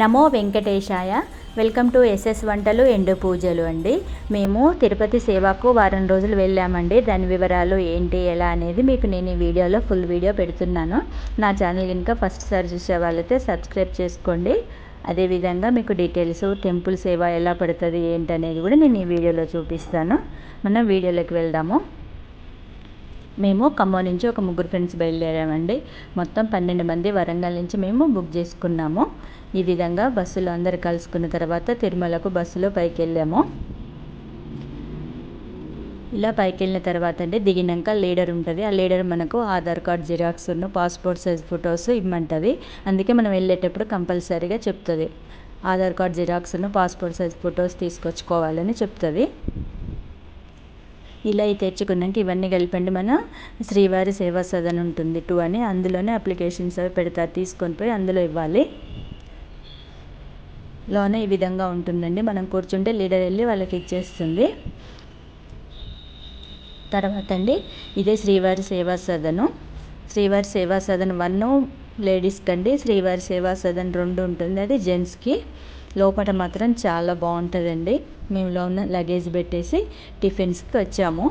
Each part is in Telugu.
Namo Venkatesaya. Welcome to SS వంటలు ఎండు పూజలు అండి. మేము తిరుపతి సేవకు వారం రోజులు వెళ్ళామండి. దాని వివరాలు ఏంటి ఎలా అనేది మీకు నేను ఈ వీడియోలో ఫుల్ వీడియో పెడుతున్నాను. నా ఛానల్ కనుక ఫస్ట్ సారి చూసే వాళ్ళైతే సబ్స్క్రైబ్ చేసుకోండి. అదేవిధంగా మీకు డీటెయిల్స్ టెంపుల్ సేవ ఎలా పడుతుంది ఏంటనేది కూడా నేను ఈ వీడియోలో చూపిస్తాను. మనం వీడియోలోకి వెళ్దాము. మేము ఖమ్మం నుంచి ఒక ముగ్గురు ఫ్రెండ్స్ బయలుదేరామండి. మొత్తం పన్నెండు మంది వరంగల్ నుంచి మేము బుక్ చేసుకున్నాము. ఈ విధంగా బస్సులో అందరు కలుసుకున్న తర్వాత తిరుమలకు బస్సులో పైకి వెళ్ళాము ఇలా పైకి వెళ్ళిన తర్వాత అంటే దిగినాక లీడర్ ఉంటుంది. ఆ లీడర్ మనకు Aadhaar card xerox passport size photos ఇమ్మంటుంది. అందుకే మనం వెళ్ళేటప్పుడు కంపల్సరీగా చెప్తుంది. ఆధార్ కార్డ్ జిరాక్స్ను పాస్పోర్ట్ సైజ్ ఫొటోస్ తీసుకొచ్చుకోవాలని చెప్తుంది. ఇలా ఈ తెచ్చుకున్నాక ఇవన్నీ కలిపండి మన శ్రీవారి సేవా సదన్ ఉంటుంది టూ అని. అందులోనే అప్లికేషన్స్ అవి పెడతారు. తీసుకొని పోయి అందులో ఇవ్వాలి. లోనే ఈ విధంగా ఉంటుందండి. మనం కూర్చుంటే లీడర్ వెళ్ళి వాళ్ళకి ఇచ్చేస్తుంది. తర్వాత అండి ఇదే శ్రీవారి సేవా సదను. శ్రీవారి సేవా సదన్ వన్ లేడీస్కి అండి శ్రీవారి సేవా సదన్ రెండు ఉంటుంది. అది జెంట్స్కి. లోపల మాత్రం చాలా బాగుంటుందండి. మేము ఉన్న లగేజ్ పెట్టేసి టిఫిన్స్కి వచ్చాము.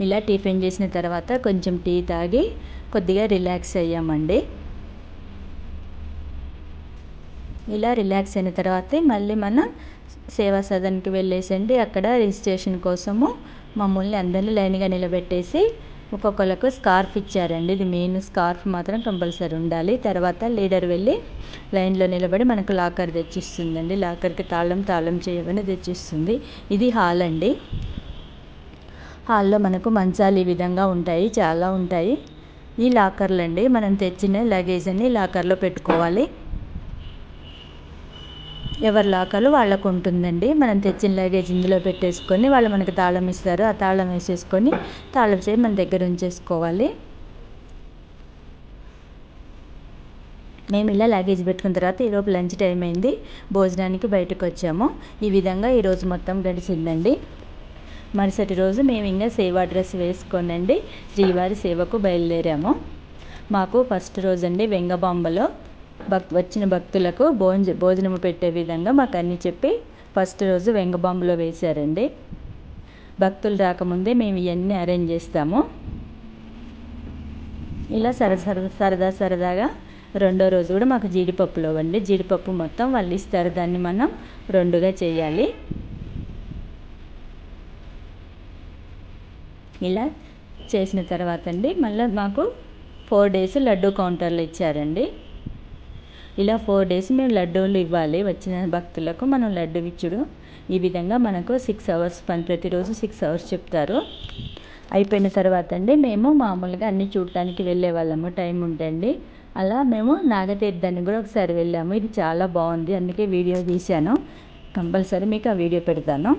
ఇలా టిఫిన్ చేసిన తర్వాత కొంచెం టీ తాగి కొద్దిగా రిలాక్స్ అయ్యామండి. ఇలా రిలాక్స్ అయిన తర్వాత మళ్ళీ మనం సేవా సదన్కి వెళ్ళేసండి. అక్కడ రిజిస్ట్రేషన్ కోసము మమ్మల్ని అందరినీ లైన్గా నిలబెట్టేసి ఒక్కొక్కళ్ళకు స్కార్ఫ్ ఇచ్చారండి. ఇది మెయిన్ స్కార్ఫ్ మాత్రం కంపల్సరీ ఉండాలి. తర్వాత లీడర్ వెళ్ళి లైన్లో నిలబడి మనకు లాకర్ తెచ్చిస్తుందండి. లాకర్కి తాళం తాళం చేయమని తెచ్చిస్తుంది. ఇది హాల్ అండి. హాల్లో మనకు మంచాలు ఈ విధంగా ఉంటాయి. చాలా ఉంటాయి. ఈ లాకర్లు అండి మనం తెచ్చిన లగేజ్ అన్ని లాకర్లో పెట్టుకోవాలి. ఎవరి లాకర్లు వాళ్ళకు ఉంటుందండి. మనం తెచ్చిన లగేజ్ ఇందులో పెట్టేసుకొని వాళ్ళు మనకి తాళం ఇస్తారు. ఆ తాళం వేసేసుకొని తాళం చేయి మన దగ్గర ఉంచేసుకోవాలి. మేము ఇలా లగేజ్ పెట్టుకున్న తర్వాత ఈరోజు లంచ్ టైం అయింది. భోజనానికి బయటకు వచ్చాము. ఈ విధంగా ఈరోజు మొత్తం గడిచిందండి. మరుసటి రోజు మేము ఇంకా సేవా డ్రెస్ వేసుకోనండి. శ్రీవారి సేవకు బయలుదేరాము. మాకు ఫస్ట్ రోజు అండి వెంగబాంబలో. భక్ వచ్చిన భక్తులకు భోజ భోజనం పెట్టే విధంగా మాకు అన్నీ చెప్పి ఫస్ట్ రోజు వెంగబాంబులో వేశారండి. భక్తులు రాకముందే మేము ఇవన్నీ అరేంజ్ చేస్తాము. ఇలా సర సరదా సరదాగా రెండో రోజు కూడా మాకు జీడిపప్పులో అండి జీడిపప్పు మొత్తం వాళ్ళు ఇస్తారు దాన్ని మనం రెండుగా చేయాలి. ఇలా చేసిన తర్వాత అండి మళ్ళీ మాకు ఫోర్ డేస్ లడ్డు కౌంటర్లు ఇచ్చారండి. ఇలా ఫోర్ డేస్ మేము లడ్డూలు ఇవ్వాలి. వచ్చిన భక్తులకు మనం లడ్డు ఇచ్చుడు. ఈ విధంగా మనకు సిక్స్ అవర్స్ పని ప్రతిరోజు సిక్స్ అవర్స్ చెప్తారు. అయిపోయిన తర్వాత అండి మేము మామూలుగా అన్నీ చూడటానికి వెళ్ళే వాళ్ళము. టైం ఉంటండి అలా మేము నాగతీర్థానికి కూడా ఒకసారి వెళ్ళాము. ఇది చాలా బాగుంది. అందుకే వీడియో తీశాను. కంపల్సరీ మీకు ఆ వీడియో పెడతాను.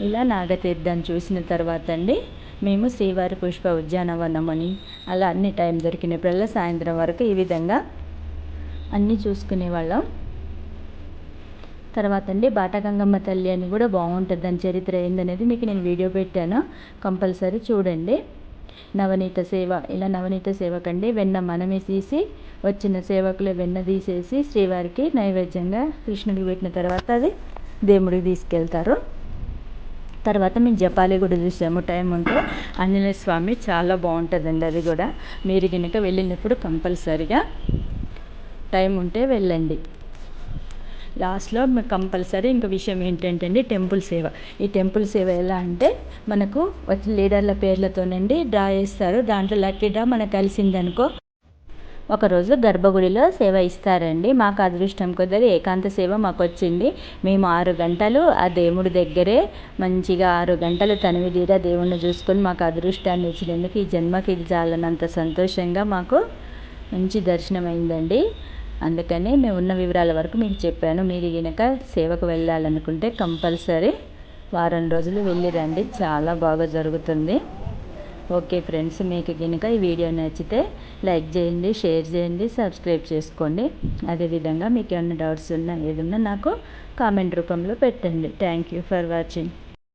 ఇలా నాగతీర్థాన్ని చూసిన తర్వాత అండి మేము శ్రీవారి పుష్ప ఉద్యానవనం అని అలా అన్ని టైం దొరికినప్పుడల్లా సాయంత్రం వరకు ఈ విధంగా అన్నీ చూసుకునే వాళ్ళం. తర్వాత అండి బాటగంగమ్మ తల్లి అని కూడా బాగుంటుంది దాని చరిత్ర ఏందనేది మీకు నేను వీడియో పెట్టాను. కంపల్సరీ చూడండి. నవనీత సేవ ఇలా నవనీత సేవకండి వెన్న మనమే తీసి వచ్చిన సేవకులు వెన్న తీసేసి శ్రీవారికి నైవేద్యంగా కృష్ణుడికి పెట్టిన తర్వాత అది దేవుడికి తీసుకెళ్తారు. తర్వాత మేము జపాలి కూడా చూసాము. టైం ఉంటే ఆంజనేయ స్వామి చాలా బాగుంటుందండి అది కూడా. మీరు కనుక వెళ్ళినప్పుడు కంపల్సరిగా టైం ఉంటే వెళ్ళండి. లాస్ట్లో కంపల్సరీ ఇంకో విషయం ఏంటంటే అండి టెంపుల్ సేవ. ఈ టెంపుల్ సేవ ఎలా అంటే మనకు వచ్చి లీడర్ల పేర్లతోనండి డ్రా చేస్తారు. దాంట్లో లక్కీ డ్రా మనకు కలిసిందనుకో ఒకరోజు గర్భగుడిలో సేవ ఇస్తారండి. మాకు అదృష్టం కొద్దీ ఏకాంత సేవ మాకు వచ్చింది మేము ఆరు గంటలు ఆ దేవుడి దగ్గరే మంచిగా ఆరు గంటలు తనివి తీరా దేవుణ్ణి చూసుకొని మాకు అదృష్టాన్ని ఇచ్చినందుకు ఈ జన్మకి ఇది చాలనంత సంతోషంగా మాకు మంచి దర్శనం అయిందండి అందుకని మేము ఉన్న వివరాల వరకు మీకు చెప్పాను. మీరు కనుక సేవకు వెళ్ళాలనుకుంటే కంపల్సరీ వారం రోజులు వెళ్ళి రండి. చాలా బాగా జరుగుతుంది. ఓకే ఫ్రెండ్స్ మీకు కనుక ఈ వీడియో నచ్చితే లైక్ చేయండి షేర్ చేయండి సబ్స్క్రైబ్ చేసుకోండి. అదేవిధంగా మీకు ఏమైనా డౌట్స్ ఉన్నా ఏదన్నా నాకు కామెంట్ రూపంలో పెట్టండి. Thank you for watching.